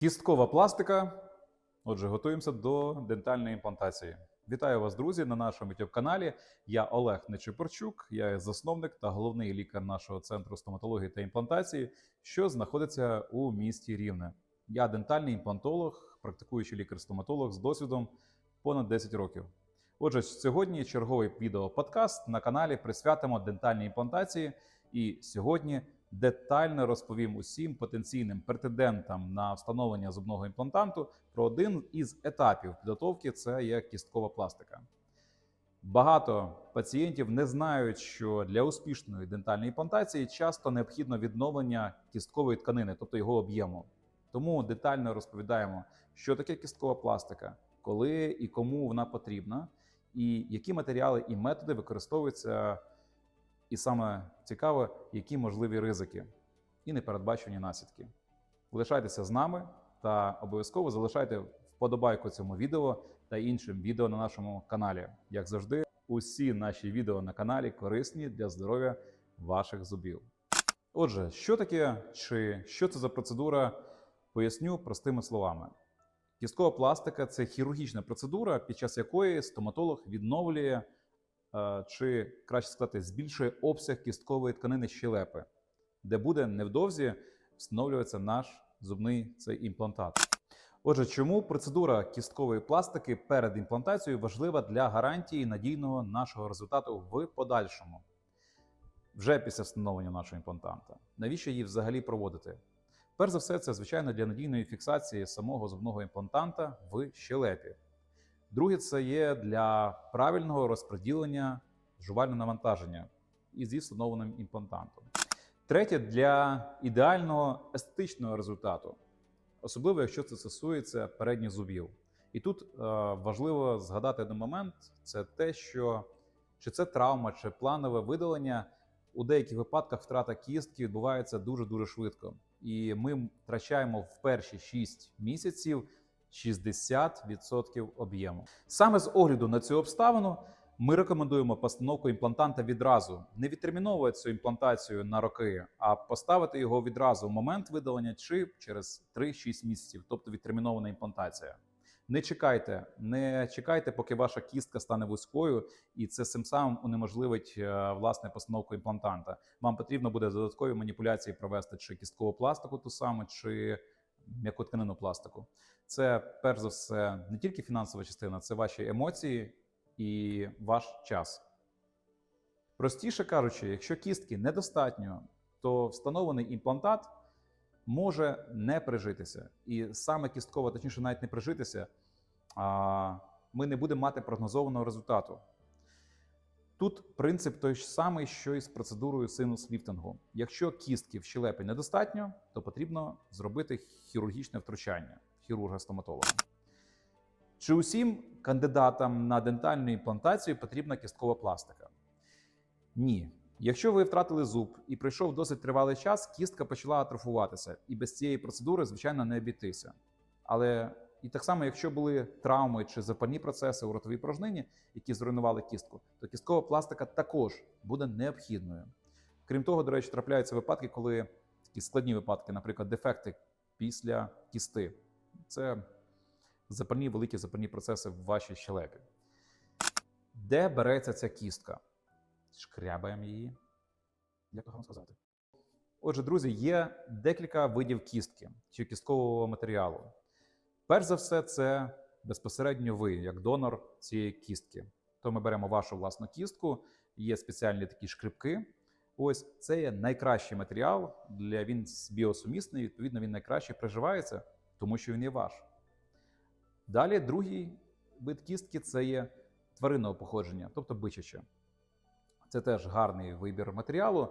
Кісткова пластика. Отже, готуємося до дентальної імплантації. Вітаю вас, друзі, на нашому youtube каналі. Я Олег Нечипорчук, я засновник та головний лікар нашого центру стоматології та імплантації, що знаходиться у місті Рівне. Я дентальний імплантолог, практикуючий лікар-стоматолог з досвідом понад 10 років. Отже, сьогодні черговий відео-подкаст на каналі присвятимо дентальній імплантації. І сьогодні детально розповім усім потенційним претендентам на встановлення зубного імплантанту про один із етапів підготовки це є кісткова пластика. Багато пацієнтів не знають, що для успішної дентальної імплантації часто необхідно відновлення кісткової тканини, тобто його об'єму. Тому детально розповідаємо, що таке кісткова пластика, коли і кому вона потрібна, і які матеріали і методи використовуються, і саме цікаве, які можливі ризики і непередбачені наслідки. Лишайтеся з нами та обов'язково залишайте вподобайку цьому відео та іншим відео на нашому каналі. Як завжди, усі наші відео на каналі корисні для здоров'я ваших зубів. Отже, що таке чи що це за процедура, поясню простими словами. Кісткова пластика це хірургічна процедура, під час якої стоматолог відновлює чи краще сказати, збільшує обсяг кісткової тканини щелепи, де буде невдовзі встановлюватися наш зубний цей імплантат. Отже, чому процедура кісткової пластики перед імплантацією важлива для гарантії надійного нашого результату в подальшому, вже після встановлення нашого імплантанта? Навіщо її взагалі проводити? Перш за все, це звичайно для надійної фіксації самого зубного імплантанта в щелепі. Друге, це є для правильного розподілення жувального навантаження і зі встановленим імплантантом. Третє для ідеального естетичного результату, особливо якщо це стосується передніх зубів. І тут е, важливо згадати один момент: це те, що чи це травма, чи планове видалення у деяких випадках втрата кістки відбувається дуже дуже швидко. І ми втрачаємо в перші 6 місяців 60% об'єму. Саме з огляду на цю обставину ми рекомендуємо постановку імплантанта відразу, не відтерміновувати цю імплантацію на роки, а поставити його відразу в момент видалення чи через 3-6 місяців, тобто відтермінована імплантація. Не чекайте, не чекайте, поки ваша кістка стане вузькою, і це цим самим унеможливить е, власне постановку імплантанта. Вам потрібно буде додаткові маніпуляції провести чи кісткову пластику, ту саму, чи м'яку пластику. Це перш за все не тільки фінансова частина, це ваші емоції і ваш час. Простіше кажучи, якщо кістки недостатньо, то встановлений імплантат може не прижитися. І саме кісткова, точніше, навіть не прижитися, ми не будемо мати прогнозованого результату. Тут принцип той ж самий, що і з процедурою синус-ліфтингу. Якщо кістки в щелепі недостатньо, то потрібно зробити хірургічне втручання хірурга-стоматолога. Чи усім кандидатам на дентальну імплантацію потрібна кісткова пластика? Ні. Якщо ви втратили зуб і пройшов досить тривалий час, кістка почала атрофуватися, і без цієї процедури, звичайно, не обійтися. Але і так само, якщо були травми чи запальні процеси у ротовій порожнині, які зруйнували кістку, то кісткова пластика також буде необхідною. Крім того, до речі, трапляються випадки, коли такі складні випадки, наприклад, дефекти після кісти. Це запальні великі запальні процеси в вашій щелепі. Де береться ця кістка? Шкрябаємо її. Як вам сказати? Отже, друзі, є декілька видів кістки чи кісткового матеріалу. Перш за все, це безпосередньо ви, як донор цієї кістки. То ми беремо вашу власну кістку, є спеціальні такі шкрипки. Ось це є найкращий матеріал, для він біосумісний, відповідно, він найкраще приживається, тому що він є ваш. Далі другий вид кістки це є тваринного походження, тобто бичача. Це теж гарний вибір матеріалу.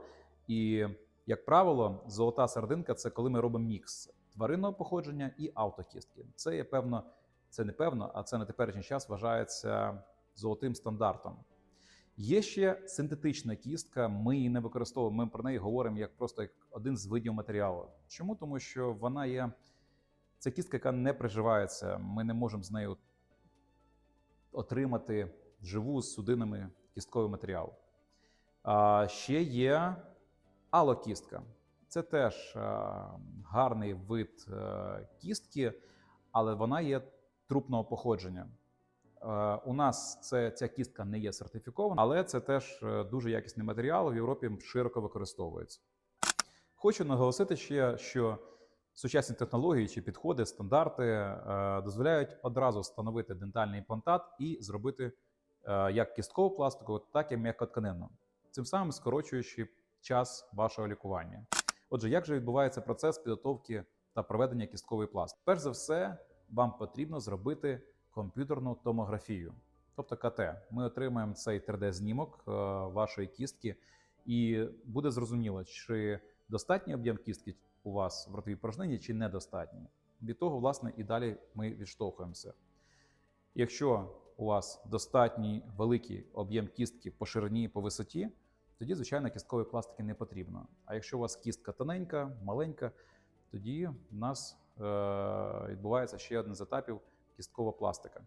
І, як правило, золота серединка це коли ми робимо мікс тваринного походження і автокістки. Це є певно, це не певно, а це на теперішній час вважається золотим стандартом. Є ще синтетична кістка, ми її не використовуємо. Ми про неї говоримо як просто як один з видів матеріалу. Чому? Тому що вона є. Це кістка, яка не приживається. Ми не можемо з нею отримати живу з судинами кістковий матеріал. А ще є алокістка. Це теж гарний вид е, кістки, але вона є трупного походження. Е, У нас це, ця кістка не є сертифікована, але це теж е, дуже якісний матеріал в Європі широко використовується. Хочу наголосити ще, що сучасні технології чи підходи, стандарти е, дозволяють одразу встановити дентальний імплантат і зробити е, як кісткову пластику, так і м'якотканинну, цим самим скорочуючи час вашого лікування. Отже, як же відбувається процес підготовки та проведення кісткової пластики? Перш за все, вам потрібно зробити комп'ютерну томографію, тобто КТ. Ми отримаємо цей 3D-знімок е, вашої кістки, і буде зрозуміло, чи достатній об'єм кістки у вас в ротовій порожнині, чи недостатній. Від того, власне, і далі ми відштовхуємося. Якщо у вас достатній великий об'єм кістки по ширині і по висоті, тоді, звичайно, кісткової пластики не потрібно. А якщо у вас кістка тоненька, маленька, тоді в нас е- відбувається ще один з етапів кісткова пластика.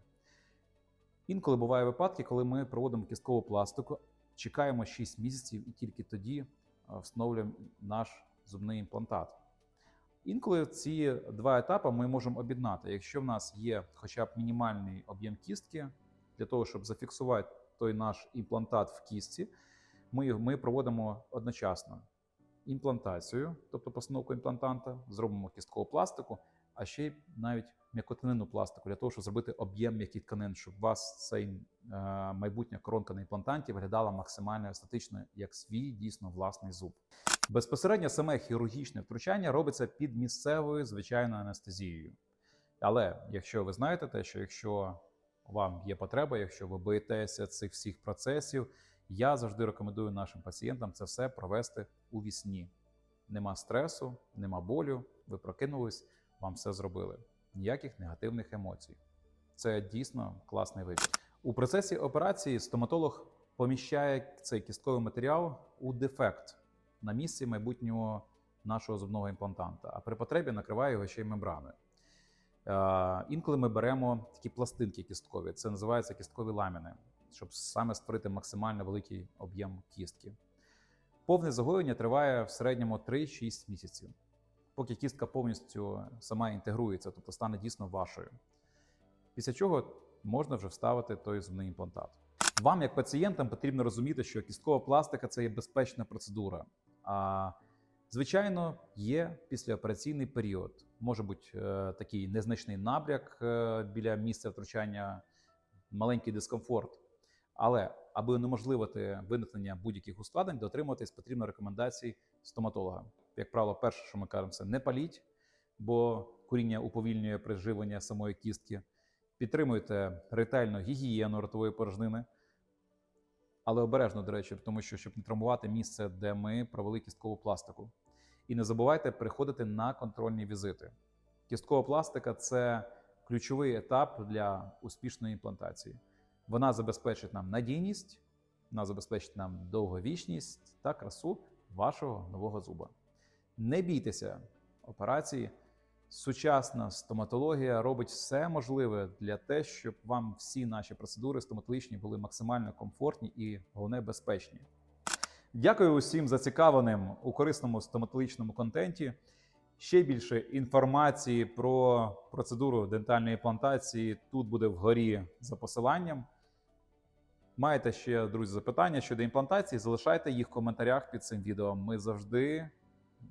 Інколи бувають випадки, коли ми проводимо кісткову пластику, чекаємо 6 місяців і тільки тоді е, встановлюємо наш зубний імплантат. Інколи ці два етапи ми можемо об'єднати. Якщо в нас є хоча б мінімальний об'єм кістки, для того, щоб зафіксувати той наш імплантат в кістці, ми, ми проводимо одночасно імплантацію, тобто постановку імплантанта, зробимо кісткову пластику, а ще й навіть м'якотинину пластику для того, щоб зробити об'єм м'яких тканин, щоб у вас цей е, майбутня коронка на імплантанті виглядала максимально естетично, як свій дійсно власний зуб. Безпосередньо саме хірургічне втручання робиться під місцевою звичайною анестезією. Але якщо ви знаєте те, що якщо вам є потреба, якщо ви боїтеся цих всіх процесів, я завжди рекомендую нашим пацієнтам це все провести у вісні. Нема стресу, нема болю, ви прокинулись, вам все зробили. Ніяких негативних емоцій. Це дійсно класний вибір. У процесі операції стоматолог поміщає цей кістковий матеріал у дефект на місці майбутнього нашого зубного імплантанта, а при потребі накриває його ще й мембраною. Е, Інколи ми беремо такі пластинки кісткові, це називається кісткові ламіни, щоб саме створити максимально великий об'єм кістки. Повне загоєння триває в середньому 3-6 місяців, поки кістка повністю сама інтегрується, тобто стане дійсно вашою. Після чого можна вже вставити той зубний імплантат. Вам, як пацієнтам, потрібно розуміти, що кісткова пластика це є безпечна процедура. А звичайно, є післяопераційний період. Може бути е, такий незначний набряк е, біля місця втручання, маленький дискомфорт. Але аби унеможливити виникнення будь-яких ускладнень, дотримуватись потрібно рекомендацій стоматолога. Як правило, перше, що ми кажемо, це не паліть, бо куріння уповільнює приживлення самої кістки. Підтримуйте ретельно гігієну ротової порожнини, але обережно, до речі, тому що щоб не травмувати місце, де ми провели кісткову пластику. І не забувайте приходити на контрольні візити. Кісткова пластика це ключовий етап для успішної імплантації. Вона забезпечить нам надійність, вона забезпечить нам довговічність та красу вашого нового зуба. Не бійтеся операції. Сучасна стоматологія робить все можливе для те, щоб вам всі наші процедури стоматологічні були максимально комфортні і головне безпечні. Дякую усім зацікавленим у корисному стоматологічному контенті. Ще більше інформації про процедуру дентальної імплантації тут буде вгорі за посиланням. Маєте ще, друзі, запитання щодо імплантації, залишайте їх в коментарях під цим відео. Ми завжди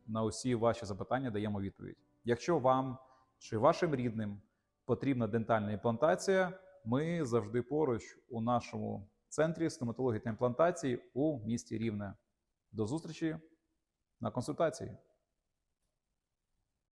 на усі ваші запитання даємо відповідь. Якщо вам чи вашим рідним потрібна дентальна імплантація, ми завжди поруч у нашому центрі стоматології та імплантації у місті Рівне. До зустрічі на консультації.